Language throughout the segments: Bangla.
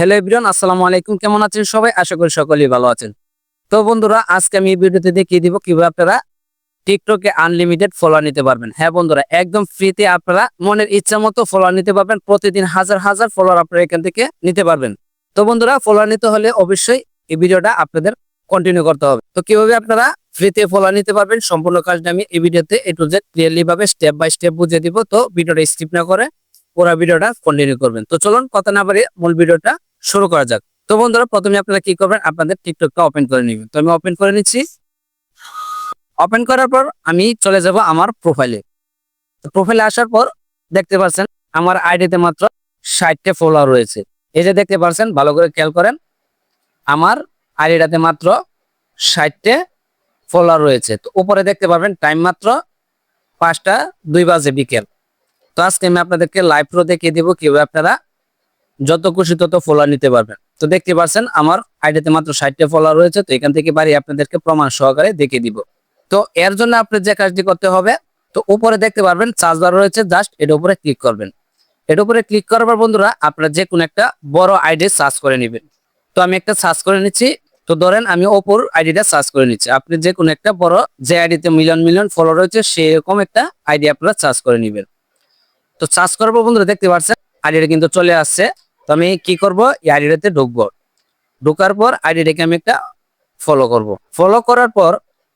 হ্যালো এভরিওয়ান, আসসালামু আলাইকুম। কেমন আছেন সবাই? আশা করি সকলেই ভালো আছেন। তো বন্ধুরা, আজকে আমি এই ভিডিওতে দেখিয়ে দিব কীভাবে আপনারা টিকটকে আনলিমিটেড ফলোয়ার নিতে পারবেন। হ্যাঁ বন্ধুরা, একদম ফ্রিতে আপনারা মনের ইচ্ছা মতো ফলোয়ার নিতে পারবেন। প্রতিদিন হাজার হাজার ফলোয়ার আপনারা এখান থেকে নিতে পারবেন। তো বন্ধুরা ফলোয়ার নিতে হলে অবশ্যই এই ভিডিওটা আপনাদের কন্টিনিউ করতে হবে। তো কীভাবে আপনারা ফ্রিতে ফলোয়ার নিতে পারবেন? সম্পূর্ণ কাজটা আমি এই ভিডিওতে এ টু জেড ক্লিয়ারলি ভাবে স্টেপ বাই স্টেপ বুঝিয়ে দিব। তো ভিডিওটা স্কিপ না করে পুরো ভিডিওটা কন্টিনিউ করবেন। তো চলুন, কথা না বাড়িয়ে মূল ভিডিওটা শুরু করা যাক। তো বন্ধুরা, প্রথমে আপনারা কি করবেন? আপনাদের টিকটকটা ওপেন করে নেবেন। তো আমি ওপেন করে নিচ্ছি। ওপেন করার পর আমি চলে যাব আমার প্রোফাইলে প্রোফাইলে আসার পর দেখতে পাচ্ছেন, আমার আইডিতে মাত্র ষাটটা ফলোয়ার রয়েছে। এই যে দেখতে পাচ্ছেন, ভালো করে খেয়াল করেন, আমার আইডিটাতে মাত্র ষাটটে ফলোয়ার রয়েছে। তো উপরে দেখতে পাবেন টাইম মাত্র পাঁচটা দুই বাজে বিকেল। তো আজকে আমি আপনাদেরকে লাইভ প্রো দেখিয়ে দেবো, কীভাবে আপনারা যত খুশি তত ফলোয়ার নিতে পারবেন। তো দেখতে পাচ্ছেন আমার আইডিতে মাত্র ষাটটা ফলোয়ার রয়েছে, তো এখান থেকে বাড়ি আপনাদেরকে প্রমাণ সহকারে দেখিয়ে দিব। তো এর জন্য আপনার যে কাজটি করতে হবে, তো উপরে দেখতে পারবেন চার্জবার রয়েছে, জাস্ট এর উপরে ক্লিক করবেন। এর উপরে ক্লিক করার পর বন্ধুরা, আপনারা যে কোনো একটা বড় আইডি সার্চ করে নেবেন। তো আমি একটা সার্চ করে নিচ্ছি, তো ধরেন আমি ওপর আইডিটা সার্চ করে নিচ্ছি। আপনি যে কোনো একটা বড় যে আইডিতে মিলিয়ন মিলিয়ন ফলো রয়েছে, সেরকম একটা আইডি আপনারা সার্চ করে নেবেন। তো সার্চ করার পর বন্ধুরা দেখতে পাচ্ছেন, আইডিটা কিন্তু চলে আসছে। তো আমি কি করব? এই আইডিটাতে ঢুকবো। ঢোকার পর আইডিটাকে আমি একটা ফলো করব। ফলো করার পর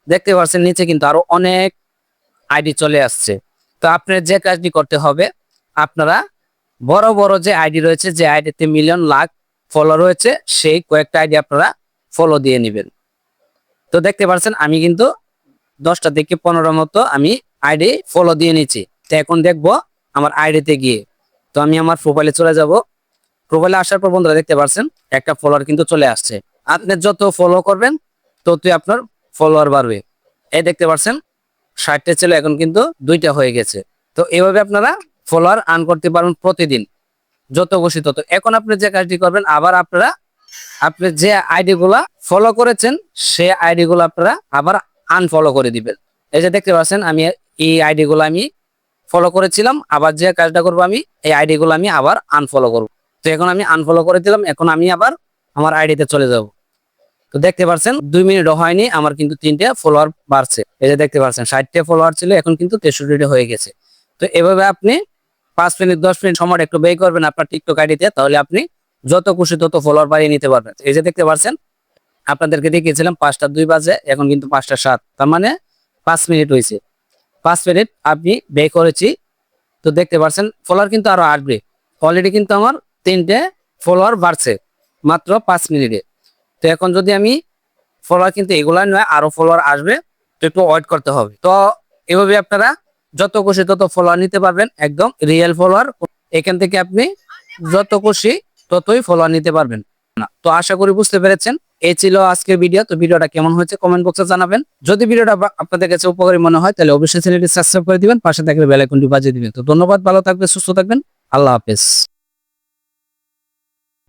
দেখতে পাচ্ছেন নিচে কিন্তু আরও অনেক আইডি চলে আসছে। তো আপনার যে কাজটি করতে হবে, আপনারা বড় বড় যে আইডি রয়েছে, যে আইডিতে মিলিয়ন লাখ ফলো রয়েছে, সেই কয়েকটা আইডি আপনারা ফলো দিয়ে নেবেন। তো দেখতে পাচ্ছেন আমি কিন্তু দশটা থেকে পনেরো মতো আমি আইডি ফলো দিয়ে নিচ্ছি। তো এখন দেখব আমার আইডিতে গিয়ে। তো আমি আমার প্রোফাইলে চলে যাব। প্রোফাইলে আসার পর বন্ধুরা দেখতে পাচ্ছেন একটা ফলোয়ার কিন্তু চলে আসছে। আপনি যত ফলো করবেন, ততই আপনার ফলোয়ার বাড়বে। এই দেখতে পাচ্ছেন ষাটটা ছিল, এখন কিন্তু দুইটা হয়ে গেছে। তো এভাবে আপনারা ফলোয়ার আর্ন করতে পারবেন প্রতিদিন, যত খুশি তত। এখন আপনি যে কাজটি করবেন, আবার আপনারা, আপনি যে আইডি গুলা ফলো করেছেন, সে আইডি গুলো আপনারা আবার আনফলো করে দিবেন। এই যে দেখতে পাচ্ছেন, আমি এই আইডি গুলো আমি ফলো করেছিলাম, আবার যে কাজটা করব আমি, এই আইডি গুলো আমি আবার আনফলো করব। তো এখন আমি আনফলো করে দিলাম, এখন আমি আবার আমার আইডিতে চলে যাব। তো দেখতে পাচ্ছেন দুই মিনিটও হয়নি, আমার কিন্তু তিনটে ফলোয়ার বাড়ছে। এই যে দেখতে পাচ্ছেন ষাটটা ফলোয়ার ছিল, এখন কিন্তু তেষট্টিটা হয়ে গেছে। তো এভাবে আপনি পাঁচ মিনিট, দশ মিনিট সময় একটু ব্যয় করবেন আপনার টিকটক আইডিতে তাহলে আপনি যত খুশি তত ফলোয়ার বাড়িয়ে নিতে পারবেন। এই যে দেখতে পাচ্ছেন আপনাদেরকে দেখিয়েছিলাম, পাঁচটা দুই বাজে, এখন কিন্তু পাঁচটা সাত। তার মানে পাঁচ মিনিট হয়েছে। পাঁচ মিনিট আপনি ব্যয় করেছি। তো দেখতে পাচ্ছেন ফলোয়ার কিন্তু আরও আসবে। অলরেডি কিন্তু আমার তিনটে ফলোয়ার বাড়ছে, মাত্র পাঁচ মিনিটে। তো এখন যদি আমি ফলোয়ার কিন্তু এগুলা নয়, আরও ফলোয়ার আসবে, তো একটু ওয়েট করতে হবে। তো এভাবে আপনারা যত খুশি তত ফলোয়ার নিতে পারবেন, একদম রিয়েল ফলোয়ার এখান থেকে আপনি যত খুশি ততই ফলোয়ার নিতে পারবেন। না তো আশা করি বুঝতে পেরেছেন, এই ছিল আজকের ভিডিও তো ভিডিওটা কেমন হয়েছে কমেন্ট বক্সে জানাবেন। যদি ভিডিওটা আপনাদের কাছে উপকারী মনে হয়, তাহলে অবশ্যই চ্যানেলটি সাবস্ক্রাইব করে দিবেন, পাশে থাকলে বেল আইকনটি বাজিয়ে দিবেন। তো ধন্যবাদ, ভালো থাকবেন, সুস্থ থাকবেন, আল্লাহ হাফেজ।